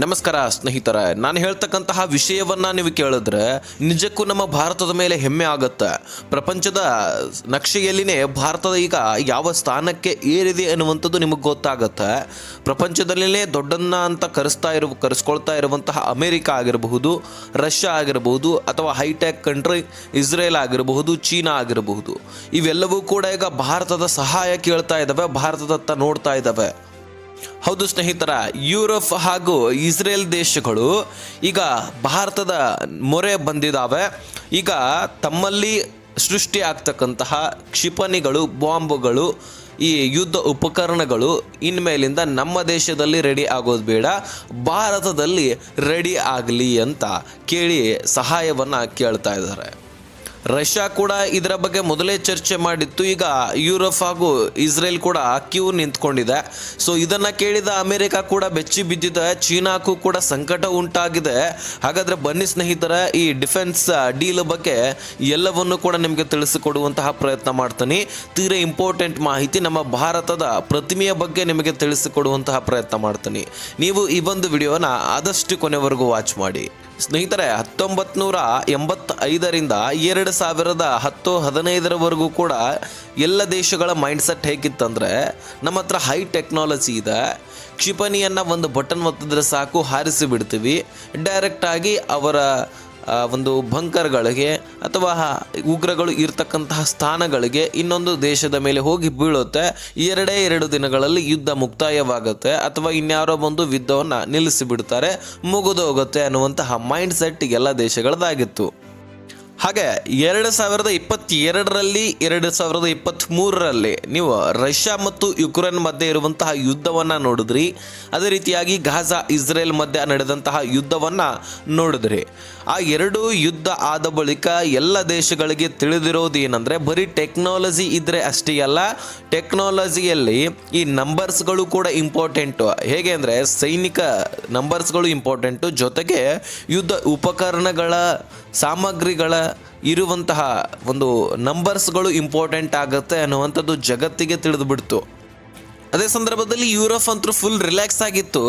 ನಮಸ್ಕಾರ ಸ್ನೇಹಿತರ, ನಾನು ಹೇಳ್ತಕ್ಕಂತಹ ವಿಷಯವನ್ನ ನೀವು ಕೇಳಿದ್ರೆ ನಿಜಕ್ಕೂ ನಮ್ಮ ಭಾರತದ ಮೇಲೆ ಹೆಮ್ಮೆ ಆಗುತ್ತೆ. ಪ್ರಪಂಚದ ನಕ್ಷೆಯಲ್ಲಿನೇ ಭಾರತದ ಈಗ ಯಾವ ಸ್ಥಾನಕ್ಕೆ ಏರಿದೆ ಅನ್ನುವಂಥದ್ದು ನಿಮಗೆ ಗೊತ್ತಾಗುತ್ತೆ. ಪ್ರಪಂಚದಲ್ಲಿನೇ ದೊಡ್ಡನ್ನ ಅಂತ ಕರೆಸ್ತಾ ಇರುವ, ಕರೆಸ್ಕೊಳ್ತಾ ಇರುವಂತಹ ಅಮೆರಿಕ ಆಗಿರಬಹುದು, ರಷ್ಯಾ ಆಗಿರಬಹುದು, ಅಥವಾ ಹೈಟೆಕ್ ಕಂಟ್ರಿ ಇಸ್ರೇಲ್ ಆಗಿರಬಹುದು, ಚೀನಾ ಆಗಿರಬಹುದು. ಇವೆಲ್ಲವೂ ಕೂಡ ಈಗ ಭಾರತದ ಸಹಾಯ ಕೇಳ್ತಾ ಇದ್ದಾವೆ ಭಾರತದತ್ತ ನೋಡ್ತಾ ಇದ್ದಾವೆ ಹೌದು ಸ್ನೇಹಿತರ, ಯುರೋಪ್ ಹಾಗೂ ಇಸ್ರೇಲ್ ದೇಶಗಳು ಈಗ ಭಾರತದ ಮೊರೆ ಬಂದಿದ್ದಾವೆ ಈಗ ತಮ್ಮಲ್ಲಿ ಸೃಷ್ಟಿ ಆಗ್ತಕ್ಕಂತಹ ಕ್ಷಿಪಣಿಗಳು, ಬಾಂಬುಗಳು, ಈ ಯುದ್ಧ ಉಪಕರಣಗಳು ಇನ್ಮೇಲಿಂದ ನಮ್ಮ ದೇಶದಲ್ಲಿ ರೆಡಿ ಆಗೋದು ಬೇಡ, ಭಾರತದಲ್ಲಿ ರೆಡಿ ಆಗಲಿ ಅಂತ ಕೇಳಿ ಸಹಾಯವನ್ನು ಕೇಳ್ತಾ ಇದ್ದಾರೆ. ರಷ್ಯಾ ಕೂಡ ಇದರ ಬಗ್ಗೆ ಮೊದಲೇ ಚರ್ಚೆ ಮಾಡಿತ್ತು. ಈಗ ಯುರೋಪ್ ಹಾಗೂ ಇಸ್ರೇಲ್ ಕೂಡ ಕ್ಯೂ ನಿಂತ್ಕೊಂಡಿದೆ. ಸೊ ಇದನ್ನ ಕೇಳಿದ ಅಮೆರಿಕ ಕೂಡ ಬೆಚ್ಚಿ ಬಿದ್ದಿದೆ. ಚೀನಾಕ್ಕೂ ಕೂಡ ಸಂಕಟ ಉಂಟಾಗಿದೆ. ಹಾಗಾದ್ರೆ ಬನ್ನಿ ಸ್ನೇಹಿತರ, ಈ ಡಿಫೆನ್ಸ್ ಡೀಲ್ ಬಗ್ಗೆ ಎಲ್ಲವನ್ನು ಕೂಡ ನಿಮಗೆ ತಿಳಿಸಿಕೊಡುವಂತಹ ಪ್ರಯತ್ನ ಮಾಡ್ತೀನಿ. ತೀರ ಇಂಪಾರ್ಟೆಂಟ್ ಮಾಹಿತಿ ನಮ್ಮ ಭಾರತದ ಪ್ರತಿಮೆಯ ಬಗ್ಗೆ ನಿಮಗೆ ತಿಳಿಸಿಕೊಡುವಂತಹ ಪ್ರಯತ್ನ ಮಾಡ್ತೀನಿ. ನೀವು ಈ ಒಂದು ವಿಡಿಯೋನ ಆದಷ್ಟು ಕೊನೆವರೆಗೂ ವಾಚ್ ಮಾಡಿ. ಸ್ನೇಹಿತರೆ ಹತ್ತೊಂಬತ್ತು ನೂರ ಎಂಬತ್ತೈದರಿಂದ ಎರಡು ಸಾವಿರದ ಹತ್ತು ಹದಿನೈದರವರೆಗೂ ಕೂಡ ಎಲ್ಲ ದೇಶಗಳ ಮೈಂಡ್ಸೆಟ್ ಹೇಗಿತ್ತಂದರೆ, ನಮ್ಮ ಹತ್ರ ಹೈ ಟೆಕ್ನಾಲಜಿ ಇದೆ. ಕ್ಷಿಪಣಿಯನ್ನು ಒಂದು ಬಟನ್ ಒತ್ತಿದ್ರೆ ಸಾಕು, ಹಾರಿಸಿ ಬಿಡ್ತೀವಿ. ಡೈರೆಕ್ಟಾಗಿ ಅವರ ಒಂದು ಬಂಕರ್ಗಳಿಗೆ ಅಥವಾ ಉಗ್ರಗಳು ಇರ್ತಕ್ಕಂತಹ ಸ್ಥಾನಗಳಿಗೆ ಇನ್ನೊಂದು ದೇಶದ ಮೇಲೆ ಹೋಗಿ ಬೀಳುತ್ತೆ. ಎರಡೇ ಎರಡು ದಿನಗಳಲ್ಲಿ ಯುದ್ಧ ಮುಕ್ತಾಯವಾಗುತ್ತೆ. ಅಥವಾ ಇನ್ಯಾರೋ ಬಂದು ಯುದ್ಧವನ್ನು ನಿಲ್ಲಿಸಿ ಬಿಡ್ತಾರೆ ಮುಗಿದೋಗುತ್ತೆ ಅನ್ನುವಂತಹ ಮೈಂಡ್ ಸೆಟ್ ಎಲ್ಲ ದೇಶಗಳದಾಗಿತ್ತು ಹಾಗೆ ಎರಡು ಸಾವಿರದ ಇಪ್ಪತ್ತೆರಡರಲ್ಲಿ ಎರಡು ಸಾವಿರದ ಇಪ್ಪತ್ತ್ಮೂರರಲ್ಲಿ ನೀವು ರಷ್ಯಾ ಮತ್ತು ಯುಕ್ರೇನ್ ಮಧ್ಯೆ ಇರುವಂತಹ ಯುದ್ಧವನ್ನು ನೋಡಿದ್ರಿ. ಅದೇ ರೀತಿಯಾಗಿ ಗಾಜಾ, ಇಸ್ರೇಲ್ ಮಧ್ಯೆ ನಡೆದಂತಹ ಯುದ್ಧವನ್ನು ನೋಡಿದ್ರಿ. ಆ ಎರಡು ಯುದ್ಧ ಆದ ಬಳಿಕ ಎಲ್ಲ ದೇಶಗಳಿಗೆ ತಿಳಿದಿರೋದು ಏನಂದರೆ, ಬರೀ ಟೆಕ್ನಾಲಜಿ ಇದ್ದರೆ ಅಷ್ಟೇ ಅಲ್ಲ, ಟೆಕ್ನಾಲಜಿಯಲ್ಲಿ ಈ ನಂಬರ್ಸ್ಗಳು ಕೂಡ ಇಂಪಾರ್ಟೆಂಟು ಹೇಗೆ ಅಂದರೆ, ಸೈನಿಕ ನಂಬರ್ಸ್ಗಳು ಇಂಪಾರ್ಟೆಂಟು ಜೊತೆಗೆ ಯುದ್ಧ ಉಪಕರಣಗಳ ಸಾಮಗ್ರಿಗಳ ಇರುವಂತಹ ಒಂದು ನಂಬರ್ಸ್ಗಳು ಇಂಪಾರ್ಟೆಂಟ್ ಆಗುತ್ತೆ ಅನ್ನುವಂಥದ್ದು ಜಗತ್ತಿಗೆ ತಿಳಿದುಬಿಡ್ತು. ಅದೇ ಸಂದರ್ಭದಲ್ಲಿ ಯುರೋಪ್ ಅಂತೂ ಫುಲ್ ರಿಲ್ಯಾಕ್ಸ್ ಆಗಿತ್ತು.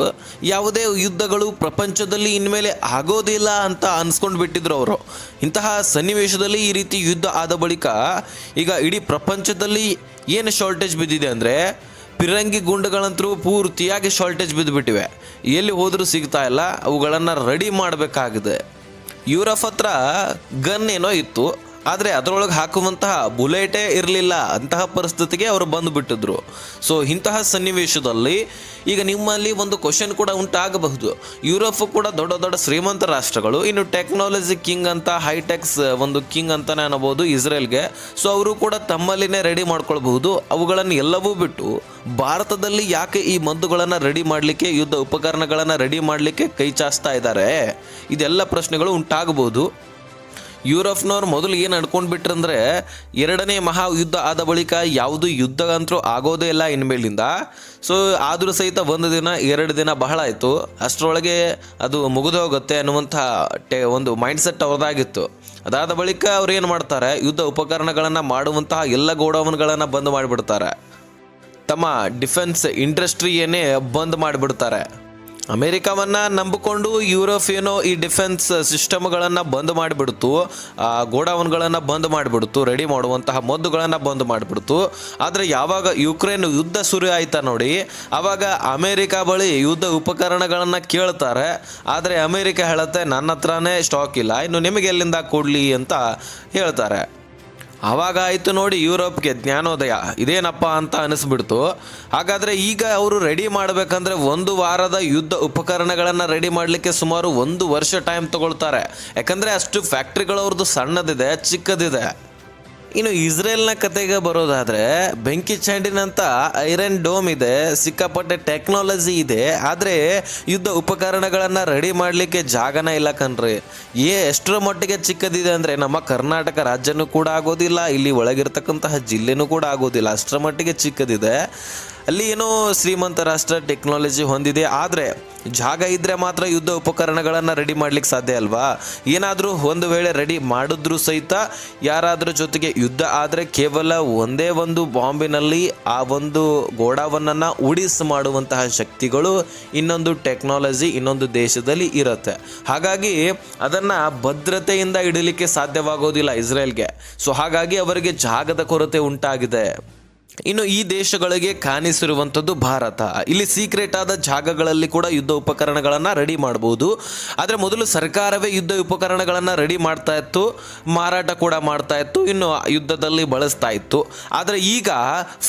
ಯಾವುದೇ ಯುದ್ಧಗಳು ಪ್ರಪಂಚದಲ್ಲಿ ಇನ್ಮೇಲೆ ಆಗೋದಿಲ್ಲ ಅಂತ ಅನ್ಸ್ಕೊಂಡು ಬಿಟ್ಟಿದ್ರು ಅವರು. ಇಂತಹ ಸನ್ನಿವೇಶದಲ್ಲಿ ಈ ರೀತಿ ಯುದ್ಧ ಆದ ಬಳಿಕ ಈಗ ಇಡೀ ಪ್ರಪಂಚದಲ್ಲಿ ಏನು ಶಾರ್ಟೇಜ್ ಬಿದ್ದಿದೆ ಅಂದರೆ ಪಿರಂಗಿ ಗುಂಡುಗಳಂತರೂ ಪೂರ್ತಿಯಾಗಿ ಶಾರ್ಟೇಜ್ ಬಿದ್ದುಬಿಟ್ಟಿವೆ ಎಲ್ಲಿ ಹೋದರೂ ಸಿಗ್ತಾ ಇಲ್ಲ, ಅವುಗಳನ್ನು ರೆಡಿ ಮಾಡಬೇಕಾಗಿದೆ. ಯುರೋಪ್ ಹತ್ರ ಗನ್ ಏನೋ ಇತ್ತು. ಆದರೆ ಅದರೊಳಗೆ ಹಾಕುವಂತಹ ಬುಲೆಟೇ ಇರಲಿಲ್ಲ ಅಂತಹ ಪರಿಸ್ಥಿತಿಗೆ ಅವರು ಬಂದು ಬಿಟ್ಟಿದ್ರು. ಸೊ ಇಂತಹ ಸನ್ನಿವೇಶದಲ್ಲಿ ಈಗ ನಿಮ್ಮಲ್ಲಿ ಒಂದು ಕ್ವಶನ್ ಕೂಡ ಉಂಟಾಗಬಹುದು. ಯುರೋಪ್ ಕೂಡ ದೊಡ್ಡ ದೊಡ್ಡ ಶ್ರೀಮಂತ ರಾಷ್ಟ್ರಗಳು, ಇನ್ನು ಟೆಕ್ನಾಲಜಿ ಕಿಂಗ್ ಅಂತ ಹೈಟೆಕ್ಸ್ ಒಂದು ಕಿಂಗ್ ಅಂತಲೇ ಅನ್ನಬಹುದು ಇಸ್ರೇಲ್ಗೆ. ಸೊ ಅವರು ಕೂಡ ತಮ್ಮಲ್ಲಿನೇ ರೆಡಿ ಮಾಡ್ಕೊಳ್ಬಹುದು. ಅವುಗಳನ್ನು ಎಲ್ಲವೂ ಬಿಟ್ಟು ಭಾರತದಲ್ಲಿ ಯಾಕೆ ಈ ಮದ್ದುಗಳನ್ನು ರೆಡಿ ಮಾಡಲಿಕ್ಕೆ, ಯುದ್ಧ ಉಪಕರಣಗಳನ್ನು ರೆಡಿ ಮಾಡಲಿಕ್ಕೆ ಕೈ ಚಾಚ್ತಾ ಇದ್ದಾರೆ? ಇದೆಲ್ಲ ಪ್ರಶ್ನೆಗಳು ಉಂಟಾಗಬಹುದು. ಯುರೋಪ್ನವ್ರು ಮೊದಲು ಏನು ಅನ್ಕೊಂಡು ಬಿಟ್ರಂದ್ರೆ ಎರಡನೇ ಮಹಾಯುದ್ಧ ಆದ ಬಳಿಕ ಯಾವುದು ಯುದ್ಧ ಅಂತೂ ಆಗೋದೇ ಇಲ್ಲ ಇನ್ಮೇಲಿಂದ. ಸೊ ಆದರೂ ಸಹಿತ ಒಂದು ದಿನ, ಎರಡು ದಿನ ಬಹಳ ಆಯಿತು. ಅಷ್ಟರೊಳಗೆ ಅದು ಮುಗಿದು ಹೋಗುತ್ತೆ ಅನ್ನುವಂಥ ಟೆ, ಒಂದು ಮೈಂಡ್ಸೆಟ್ ಅವ್ರದ್ದಾಗಿತ್ತು. ಅದಾದ ಬಳಿಕ ಅವ್ರು ಏನು ಮಾಡ್ತಾರೆ, ಯುದ್ಧ ಉಪಕರಣಗಳನ್ನು ಮಾಡುವಂತಹ ಎಲ್ಲ ಗೋಡೌನ್ಗಳನ್ನು ಬಂದ್ ಮಾಡಿಬಿಡ್ತಾರೆ. ತಮ್ಮ ಡಿಫೆನ್ಸ್ ಇಂಡಸ್ಟ್ರಿಯನ್ನೇ ಬಂದ್ ಮಾಡಿಬಿಡ್ತಾರೆ. ಅಮೇರಿಕಾವನ್ನ ನಂಬಿಕೊಂಡು ಯುರೋಪ್ ಏನೋ ಈ ಡಿಫೆನ್ಸ್ ಸಿಸ್ಟಮ್ಗಳನ್ನು ಬಂದ್ ಮಾಡಿಬಿಡ್ತು ಗೋಡೌನ್ಗಳನ್ನು ಬಂದ್ ಮಾಡಿಬಿಡ್ತು, ರೆಡಿ ಮಾಡುವಂತಹ ಮದ್ದುಗಳನ್ನು ಬಂದ್ ಮಾಡಿಬಿಡ್ತು. ಆದರೆ ಯಾವಾಗ ಯುಕ್ರೇನ್ ಯುದ್ಧ ಶುರು ಆಯ್ತಾ ನೋಡಿ ಆವಾಗ ಅಮೇರಿಕಾ ಬಳಿ ಯುದ್ಧ ಉಪಕರಣಗಳನ್ನು ಕೇಳ್ತಾರೆ. ಆದರೆ ಅಮೇರಿಕ ಹೇಳುತ್ತೆ ನನ್ನ ಹತ್ರನೇ ಸ್ಟಾಕ್ ಇಲ್ಲ, ಇನ್ನು ನಿಮಗೆ ಎಲ್ಲಿಂದ ಕೊಡಲಿ ಅಂತ ಹೇಳ್ತಾರೆ. ಆವಾಗ ಆಯಿತು ನೋಡಿ ಯುರೋಪ್ಗೆ ಜ್ಞಾನೋದಯ. ಇದೇನಪ್ಪ ಅಂತ ಅನಿಸ್ಬಿಡ್ತು. ಹಾಗಾದರೆ ಈಗ ಅವರು ರೆಡಿ ಮಾಡಬೇಕಂದ್ರೆ ಒಂದು ವಾರದ ಯುದ್ಧ ಉಪಕರಣಗಳನ್ನು ರೆಡಿ ಮಾಡಲಿಕ್ಕೆ ಸುಮಾರು ಒಂದು ವರ್ಷ ಟೈಮ್ ತಗೊಳ್ತಾರೆ. ಯಾಕಂದರೆ ಅಷ್ಟು ಫ್ಯಾಕ್ಟ್ರಿಗಳವ್ರದ್ದು ಸಣ್ಣದಿದೆ, ಚಿಕ್ಕದಿದೆ. ಇನ್ನು ಇಸ್ರೇಲ್ನ ಕತೆಗೆ ಬರೋದಾದ್ರೆ, ಬೆಂಕಿ ಚಾಂಡಿನಂತ ಐರನ್ ಡೋಮ್ ಇದೆ, ಸಿಕ್ಕಾಪಟ್ಟೆ ಟೆಕ್ನಾಲಜಿ ಇದೆ, ಆದರೆ ಯುದ್ಧ ಉಪಕರಣಗಳನ್ನು ರೆಡಿ ಮಾಡಲಿಕ್ಕೆ ಜಾಗನ ಇಲ್ಲ ಕಣ್ರಿ. ಏ ಎಷ್ಟರ ಮಟ್ಟಿಗೆ ಚಿಕ್ಕದಿದೆ ಅಂದರೆ ನಮ್ಮ ಕರ್ನಾಟಕ ರಾಜ್ಯನೂ ಕೂಡ ಆಗೋದಿಲ್ಲ, ಇಲ್ಲಿ ಒಳಗಿರ್ತಕ್ಕಂತಹ ಜಿಲ್ಲೆನೂ ಕೂಡ ಆಗೋದಿಲ್ಲ, ಅಷ್ಟರ ಮಟ್ಟಿಗೆ ಚಿಕ್ಕದಿದೆ. ಅಲ್ಲಿ ಏನೋ ಶ್ರೀಮಂತ ರಾಷ್ಟ್ರ ಟೆಕ್ನಾಲಜಿ ಹೊಂದಿದೆ, ಆದರೆ ಜಾಗ ಇದ್ದರೆ ಮಾತ್ರ ಯುದ್ಧ ಉಪಕರಣಗಳನ್ನು ರೆಡಿ ಮಾಡ್ಲಿಕ್ಕೆ ಸಾಧ್ಯ ಅಲ್ವಾ? ಏನಾದರೂ ಒಂದು ವೇಳೆ ರೆಡಿ ಮಾಡಿದ್ರೂ ಸಹಿತ ಯಾರಾದರೂ ಜೊತೆಗೆ ಯುದ್ಧ ಆದರೆ ಕೇವಲ ಒಂದೇ ಒಂದು ಬಾಂಬಿನಲ್ಲಿ ಆ ಒಂದು ಗೋಡಾವನ್ನು ಉಡಿಸ್ ಮಾಡುವಂತಹ ಶಕ್ತಿಗಳು ಇನ್ನೊಂದು ಟೆಕ್ನಾಲಜಿ, ಇನ್ನೊಂದು ದೇಶದಲ್ಲಿ ಇರುತ್ತೆ. ಹಾಗಾಗಿ ಅದನ್ನು ಭದ್ರತೆಯಿಂದ ಇಡಲಿಕ್ಕೆ ಸಾಧ್ಯವಾಗೋದಿಲ್ಲ ಇಸ್ರೇಲ್ಗೆ. ಸೊ ಹಾಗಾಗಿ ಅವರಿಗೆ ಜಾಗದ ಕೊರತೆ ಉಂಟಾಗಿದೆ. ಇನ್ನು ಈ ದೇಶಗಳಿಗೆ ಕಾಣಿಸಿರುವಂಥದ್ದು ಭಾರತ. ಇಲ್ಲಿ ಸೀಕ್ರೆಟ್ ಆದ ಜಾಗಗಳಲ್ಲಿ ಕೂಡ ಯುದ್ಧ ಉಪಕರಣಗಳನ್ನು ರೆಡಿ ಮಾಡಬಹುದು ಆದರೆ ಮೊದಲು ಸರ್ಕಾರವೇ ಯುದ್ಧ ಉಪಕರಣಗಳನ್ನು ರೆಡಿ ಮಾಡ್ತಾ ಇತ್ತು, ಮಾರಾಟ ಕೂಡ ಮಾಡ್ತಾ ಇತ್ತು, ಇನ್ನು ಯುದ್ಧದಲ್ಲಿ ಬಳಸ್ತಾ ಇತ್ತು. ಆದರೆ ಈಗ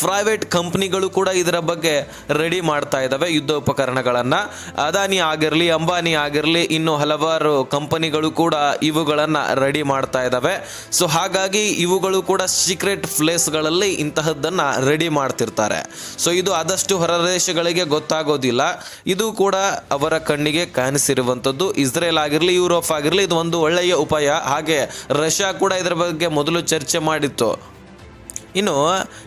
ಪ್ರೈವೇಟ್ ಕಂಪ್ನಿಗಳು ಕೂಡ ಇದರ ಬಗ್ಗೆ ರೆಡಿ ಮಾಡ್ತಾ ಇದ್ದಾವೆ ಯುದ್ಧ ಉಪಕರಣಗಳನ್ನು. ಅದಾನಿ ಆಗಿರಲಿ, ಅಂಬಾನಿ ಆಗಿರಲಿ, ಇನ್ನು ಹಲವಾರು ಕಂಪನಿಗಳು ಕೂಡ ಇವುಗಳನ್ನು ರೆಡಿ ಮಾಡ್ತಾ ಇದ್ದಾವೆ ಸೊ ಹಾಗಾಗಿ ಇವುಗಳು ಕೂಡ ಸೀಕ್ರೆಟ್ ಪ್ಲೇಸ್ಗಳಲ್ಲಿ ಇಂತಹದ್ದನ್ನು ರೆಡಿ ಮಾಡ್ತಿರ್ತಾರೆ. ಸೊ ಇದು ಆದಷ್ಟು ಹೊರ ದೇಶಗಳಿಗೆ ಗೊತ್ತಾಗೋದಿಲ್ಲ. ಇದು ಕೂಡ ಅವರ ಕಣ್ಣಿಗೆ ಕಾಣಿಸಿರುವಂಥದ್ದು. ಇಸ್ರೇಲ್ ಆಗಿರಲಿ, ಯುರೋಪ್ ಆಗಿರಲಿ, ಇದು ಒಂದು ಒಳ್ಳೆಯ ಉಪಾಯ. ಹಾಗೆ ರಷ್ಯಾ ಕೂಡ ಇದರ ಬಗ್ಗೆ ಮೊದಲು ಚರ್ಚೆ ಮಾಡಿತ್ತು. ಇನ್ನು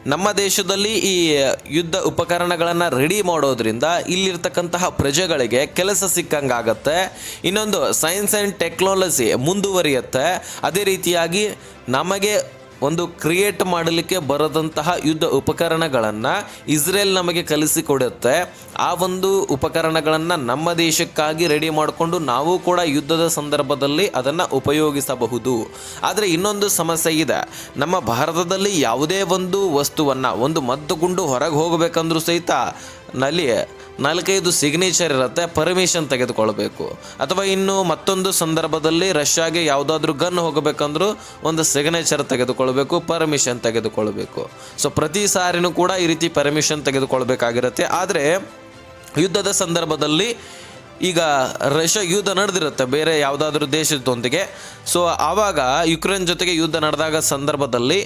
ನಮ್ಮ ದೇಶದಲ್ಲಿ ಈ ಯುದ್ಧ ಉಪಕರಣಗಳನ್ನು ರೆಡಿ ಮಾಡೋದ್ರಿಂದ ಇಲ್ಲಿರ್ತಕ್ಕಂತಹ ಪ್ರಜೆಗಳಿಗೆ ಕೆಲಸ ಸಿಕ್ಕಂಗಾಗತ್ತೆ. ಇನ್ನೊಂದು ಸೈನ್ಸ್ ಆ್ಯಂಡ್ ಟೆಕ್ನಾಲಜಿ ಮುಂದುವರಿಯುತ್ತೆ. ಅದೇ ರೀತಿಯಾಗಿ ನಮಗೆ ಒಂದು ಕ್ರಿಯೇಟ್ ಮಾಡಲಿಕ್ಕೆ ಬರದಂತಹ ಯುದ್ಧ ಉಪಕರಣಗಳನ್ನು ಇಸ್ರೇಲ್ ನಮಗೆ ಕಲಿಸಿಕೊಡುತ್ತೆ. ಆ ಒಂದು ಉಪಕರಣಗಳನ್ನು ನಮ್ಮ ದೇಶಕ್ಕಾಗಿ ರೆಡಿ ಮಾಡಿಕೊಂಡು ನಾವು ಕೂಡ ಯುದ್ಧದ ಸಂದರ್ಭದಲ್ಲಿ ಅದನ್ನು ಉಪಯೋಗಿಸಬಹುದು. ಆದರೆ ಇನ್ನೊಂದು ಸಮಸ್ಯೆ ಇದೆ. ನಮ್ಮ ಭಾರತದಲ್ಲಿ ಯಾವುದೇ ಒಂದು ವಸ್ತುವನ್ನು, ಒಂದು ಮದ್ದುಗುಂಡು ಹೊರಗೆ ಹೋಗಬೇಕಂದ್ರೂ ಸಹಿತ ನಲ್ಲಿ ನಾಲ್ಕೈದು ಸಿಗ್ನೇಚರ್ ಇರುತ್ತೆ ಪರ್ಮಿಷನ್ ತೆಗೆದುಕೊಳ್ಬೇಕು. ಅಥವಾ ಇನ್ನು ಮತ್ತೊಂದು ಸಂದರ್ಭದಲ್ಲಿ ರಷ್ಯಾಗೆ ಯಾವುದಾದ್ರೂ ಗನ್ ಹೋಗಬೇಕಂದ್ರೂ ಒಂದು ಸಿಗ್ನೇಚರ್ ತೆಗೆದುಕೊಳ್ಬೇಕು ಪರ್ಮಿಷನ್ ತೆಗೆದುಕೊಳ್ಬೇಕು. ಸೊ ಪ್ರತಿ ಸಾರಿನೂ ಕೂಡ ಈ ರೀತಿ ಪರ್ಮಿಷನ್ ತೆಗೆದುಕೊಳ್ಬೇಕಾಗಿರುತ್ತೆ. ಆದರೆ, ಯುದ್ಧದ ಸಂದರ್ಭದಲ್ಲಿ ಈಗ ರಷ್ಯಾ ಯುದ್ಧ ನಡೆದಿರುತ್ತೆ, ಬೇರೆ ಯಾವುದಾದ್ರೂ ದೇಶದೊಂದಿಗೆ ಸೊ ಆವಾಗ ಯುಕ್ರೇನ್ ಜೊತೆಗೆ ಯುದ್ಧ ನಡೆದಾಗ ಸಂದರ್ಭದಲ್ಲಿ,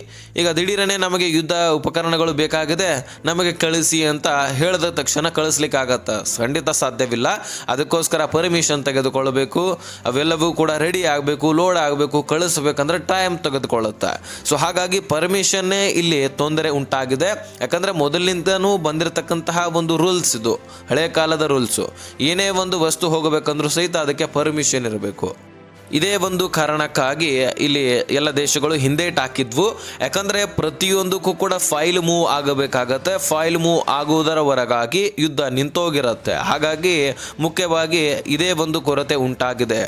ಈಗ ದಿಢೀರನೆ ನಮಗೆ ಯುದ್ಧ ಉಪಕರಣಗಳು ಬೇಕಾಗಿದೆ, ನಮಗೆ ಕಳಿಸಿ ಅಂತ ಹೇಳಿದ ತಕ್ಷಣ ಕಳಿಸ್ಲಿಕ್ಕಾಗತ್ತೆ? ಖಂಡಿತ ಸಾಧ್ಯವಿಲ್ಲ. ಅದಕ್ಕೋಸ್ಕರ ಪರ್ಮಿಷನ್ ತೆಗೆದುಕೊಳ್ಬೇಕು ಅವೆಲ್ಲವೂ ಕೂಡ ರೆಡಿ ಆಗಬೇಕು ಲೋಡ್ ಆಗಬೇಕು, ಕಳಿಸ್ಬೇಕಂದ್ರೆ ಟೈಮ್ ತೆಗೆದುಕೊಳ್ಳುತ್ತೆ. ಸೊ ಹಾಗಾಗಿ ಪರ್ಮಿಷನ್ನೇ ಇಲ್ಲಿ ತೊಂದರೆ ಉಂಟಾಗಿದೆ. ಯಾಕಂದರೆ ಮೊದಲಿನಿಂದನೂ ಬಂದಿರತಕ್ಕಂತಹ ಒಂದು ರೂಲ್ಸ್ ಇದು, ಹಳೆ ಕಾಲದ ರೂಲ್ಸು ಏನೇ ಒಂದು ವಸ್ತು ಹೋಗಬೇಕಂದ್ರೂ ಸಹಿತ ಅದಕ್ಕೆ ಪರ್ಮಿಷನ್ ಇರಬೇಕು. ಇದೇ ಒಂದು ಕಾರಣಕ್ಕಾಗಿ ಇಲ್ಲಿ ಎಲ್ಲ ದೇಶಗಳು ಹಿಂದೇಟ್ ಹಾಕಿದ್ವು. ಯಾಕಂದರೆ ಪ್ರತಿಯೊಂದಕ್ಕೂ ಕೂಡ ಫೈಲ್ ಮೂವ್ ಆಗಬೇಕಾಗತ್ತೆ. ಫೈಲ್ ಮೂವ್ ಆಗುವುದರ ಹೊರಗಾಗಿ ಯುದ್ಧ ನಿಂತೋಗಿರುತ್ತೆ. ಹಾಗಾಗಿ ಮುಖ್ಯವಾಗಿ ಇದೇ ಒಂದು ಕೊರತೆ ಉಂಟಾಗಿದೆ.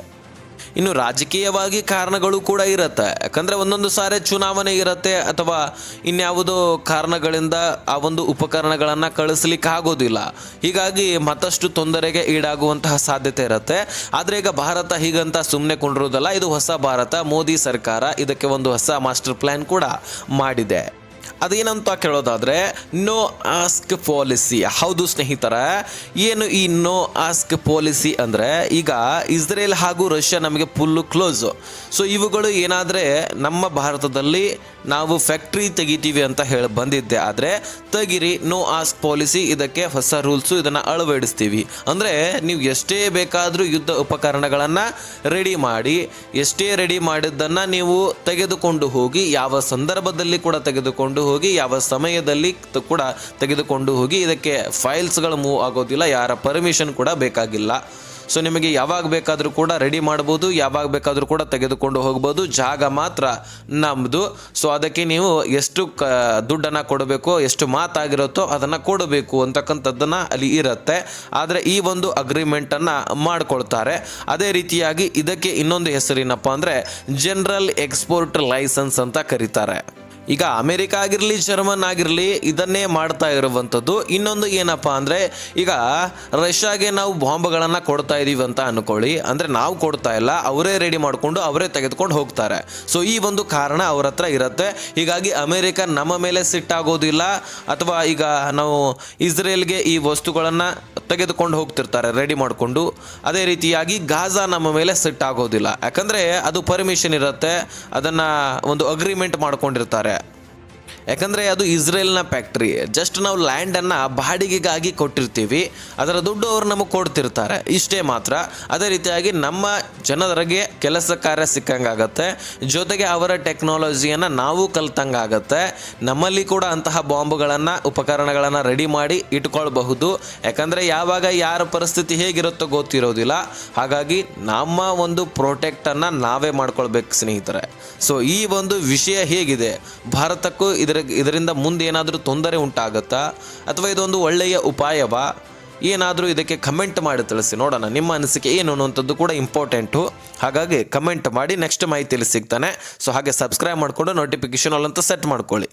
ಇನ್ನು ರಾಜಕೀಯವಾಗಿ ಕಾರಣಗಳು ಕೂಡ ಇರುತ್ತೆ. ಯಾಕಂದರೆ ಒಂದೊಂದು ಸಾರಿ ಚುನಾವಣೆ ಇರುತ್ತೆ ಅಥವಾ ಇನ್ಯಾವುದೋ ಕಾರಣಗಳಿಂದ ಆ ಒಂದು ಉಪಕರಣಗಳನ್ನು ಕಳಿಸ್ಲಿಕ್ಕೆ ಆಗೋದಿಲ್ಲ. ಹೀಗಾಗಿ ಮತ್ತಷ್ಟು ತೊಂದರೆಗೆ ಈಡಾಗುವಂತಹ ಸಾಧ್ಯತೆ ಇರುತ್ತೆ. ಆದರೆ ಈಗ ಭಾರತ ಹೀಗಂತ ಸುಮ್ಮನೆ ಕೊಂಡಿರೋದಲ್ಲ, ಇದು ಹೊಸ ಭಾರತ. ಮೋದಿ ಸರ್ಕಾರ ಇದಕ್ಕೆ ಒಂದು ಹೊಸ ಮಾಸ್ಟರ್ ಪ್ಲ್ಯಾನ್ ಕೂಡ ಮಾಡಿದೆ. ಅದೇನಂತ ಕೇಳೋದಾದ್ರೆ ನೋ ಆಸ್ಕ್ ಪಾಲಿಸಿ ಹೌದು ಸ್ನೇಹಿತರ, ಏನು ಈ ನೋ ಆಸ್ಕ್ ಪಾಲಿಸಿ ಅಂದರೆ, ಈಗ ಇಸ್ರೇಲ್ ಹಾಗೂ ರಷ್ಯಾ ನಮಗೆ ಫುಲ್ಲು ಕ್ಲೋಸು ಸೊ ಇವುಗಳು ಏನಾದರೆ ನಮ್ಮ ಭಾರತದಲ್ಲಿ ನಾವು ಫ್ಯಾಕ್ಟ್ರಿ ತೆಗಿತೀವಿ ಅಂತ ಹೇಳಿ ಬಂದಿದ್ದೆ. ಆದರೆ ತೆಗಿರಿ ನೋ ಆಸ್ಕ್ ಪಾಲಿಸಿ ಇದಕ್ಕೆ ಹೊಸ ರೂಲ್ಸು ಇದನ್ನು ಅಳವಡಿಸ್ತೀವಿ. ಅಂದರೆ ನೀವು ಎಷ್ಟೇ ಬೇಕಾದರೂ ಯುದ್ಧ ಉಪಕರಣಗಳನ್ನು ರೆಡಿ ಮಾಡಿ, ಎಷ್ಟೇ ರೆಡಿ ಮಾಡಿದ್ದನ್ನು ನೀವು ತೆಗೆದುಕೊಂಡು ಹೋಗಿ, ಯಾವ ಸಂದರ್ಭದಲ್ಲಿ ಕೂಡ ತೆಗೆದುಕೊಂಡು ಹೋಗಿ, ಯಾವ ಸಮಯದಲ್ಲಿ ಕೂಡ ತೆಗೆದುಕೊಂಡು ಹೋಗಿ, ಇದಕ್ಕೆ ಫೈಲ್ಸ್ಗಳು ಮೂವ್ ಆಗೋದಿಲ್ಲ, ಯಾರ ಪರ್ಮಿಷನ್ ಕೂಡ ಬೇಕಾಗಿಲ್ಲ. ಸೊ ನಿಮಗೆ ಯಾವಾಗ ಬೇಕಾದರೂ ಕೂಡ ರೆಡಿ ಮಾಡ್ಬೋದು ಯಾವಾಗ ಬೇಕಾದರೂ ಕೂಡ ತೆಗೆದುಕೊಂಡು ಹೋಗ್ಬೋದು, ಜಾಗ ಮಾತ್ರ ನಮ್ಮದು ಸೊ ಅದಕ್ಕೆ ನೀವು ಎಷ್ಟು ಕ, ದುಡ್ಡನ್ನು ಕೊಡಬೇಕು, ಎಷ್ಟು ಮಾತಾಗಿರುತ್ತೋ ಅದನ್ನು ಕೊಡಬೇಕು ಅಂತಕ್ಕಂಥದ್ದನ್ನು ಅಲ್ಲಿ ಇರುತ್ತೆ. ಆದರೆ ಈ ಒಂದು ಅಗ್ರಿಮೆಂಟನ್ನು ಮಾಡಿಕೊಳ್ತಾರೆ. ಅದೇ ರೀತಿಯಾಗಿ ಇದಕ್ಕೆ ಇನ್ನೊಂದು ಹೆಸರೇನಪ್ಪ ಅಂದರೆ ಜನರಲ್ ಎಕ್ಸ್ಪೋರ್ಟ್ ಲೈಸೆನ್ಸ್ ಅಂತ ಕರೀತಾರೆ. ಈಗ ಅಮೆರಿಕ ಆಗಿರಲಿ, ಜರ್ಮನ್ ಆಗಿರಲಿ, ಇದನ್ನೇ ಮಾಡ್ತಾ ಇರುವಂಥದ್ದು. ಇನ್ನೊಂದು ಏನಪ್ಪ ಅಂದರೆ, ಈಗ ರಷ್ಯಾಗೆ ನಾವು ಬಾಂಬ್ಗಳನ್ನು ಕೊಡ್ತಾ ಇದ್ದೀವಿ ಅಂತ ಅನ್ಕೊಳ್ಳಿ. ಅಂದರೆ ನಾವು ಕೊಡ್ತಾ ಇಲ್ಲ, ಅವರೇ ರೆಡಿ ಮಾಡಿಕೊಂಡು ಅವರೇ ತೆಗೆದುಕೊಂಡು ಹೋಗ್ತಾರೆ. ಸೊ ಈ ಒಂದು ಕಾರಣ ಅವ್ರ ಹತ್ರ ಇರುತ್ತೆ. ಹೀಗಾಗಿ ಅಮೆರಿಕ ನಮ್ಮ ಮೇಲೆ ಸಿಟ್ಟಾಗೋದಿಲ್ಲ ಅಥವಾ ಈಗ ನಾವು ಇಸ್ರೇಲ್ಗೆ ಈ ವಸ್ತುಗಳನ್ನು ತೆಗೆದುಕೊಂಡು ಹೋಗ್ತಿರ್ತಾರೆ ರೆಡಿ ಮಾಡಿಕೊಂಡು. ಅದೇ ರೀತಿಯಾಗಿ ಗಾಜಾ ನಮ್ಮ ಮೇಲೆ ಸಿಟ್ಟಾಗೋದಿಲ್ಲ ಯಾಕಂದರೆ ಅದು ಪರ್ಮಿಷನ್ ಇರುತ್ತೆ. ಅದನ್ನು ಒಂದು ಅಗ್ರಿಮೆಂಟ್ ಮಾಡ್ಕೊಂಡಿರ್ತಾರೆ. ಯಾಕಂದರೆ ಅದು ಇಸ್ರೇಲ್ನ ಫ್ಯಾಕ್ಟ್ರಿ. ಜಸ್ಟ್ ನಾವು ಲ್ಯಾಂಡನ್ನು ಬಾಡಿಗೆಗಾಗಿ ಕೊಟ್ಟಿರ್ತೀವಿ. ಅದರ ದುಡ್ಡು ಅವರು ನಮಗೆ ಕೊಡ್ತಿರ್ತಾರೆ. ಇಷ್ಟೇ ಮಾತ್ರ. ಅದೇ ರೀತಿಯಾಗಿ ನಮ್ಮ ಜನರಿಗೆ ಕೆಲಸ ಕಾರ್ಯ ಸಿಕ್ಕಂಗಾಗತ್ತೆ. ಜೊತೆಗೆ ಅವರ ಟೆಕ್ನಾಲಜಿಯನ್ನು ನಾವು ಕಲ್ತಂಗಾಗತ್ತೆ. ನಮ್ಮಲ್ಲಿ ಕೂಡ ಅಂತಹ ಬಾಂಬ್ಗಳನ್ನು, ಉಪಕರಣಗಳನ್ನು ರೆಡಿ ಮಾಡಿ ಇಟ್ಕೊಳ್ಬಹುದು. ಯಾಕಂದರೆ ಯಾವಾಗ ಯಾರ ಪರಿಸ್ಥಿತಿ ಹೇಗಿರುತ್ತೋ ಗೊತ್ತಿರೋದಿಲ್ಲ. ಹಾಗಾಗಿ ನಮ್ಮ ಒಂದು ಪ್ರೊಟೆಕ್ಟನ್ನು ನಾವೇ ಮಾಡ್ಕೊಳ್ಬೇಕು ಸ್ನೇಹಿತರೆ. ಸೊ ಈ ಒಂದು ವಿಷಯ ಹೇಗಿದೆ? ಭಾರತಕ್ಕೂ ಇದರ ಇದರಿಂದ ಮುಂದೆ ಏನಾದರೂ ತೊಂದರೆ ಉಂಟಾಗುತ್ತಾ? ಅಥವಾ ಇದೊಂದು ಒಳ್ಳೆಯ ಉಪಾಯವಾ? ಏನಾದರೂ ಇದಕ್ಕೆ ಕಮೆಂಟ್ ಮಾಡಿ ತಿಳಿಸಿ, ನೋಡೋಣ. ನಿಮ್ಮ ಅನಿಸಿಕೆ ಏನು ಅನ್ನುವಂಥದ್ದು ಕೂಡ ಇಂಪಾರ್ಟೆಂಟು ಹಾಗಾಗಿ ಕಮೆಂಟ್ ಮಾಡಿ ನೆಕ್ಸ್ಟ್ ಮಾಹಿತಿಯಲ್ಲಿ ಸಿಗ್ತಾನೆ. ಸೊ ಹಾಗೆ ಸಬ್ಸ್ಕ್ರೈಬ್ ಮಾಡಿಕೊಂಡು ನೋಟಿಫಿಕೇಶನ್ ಅಲ್ಲಂತ ಸೆಟ್ ಮಾಡ್ಕೊಳ್ಳಿ.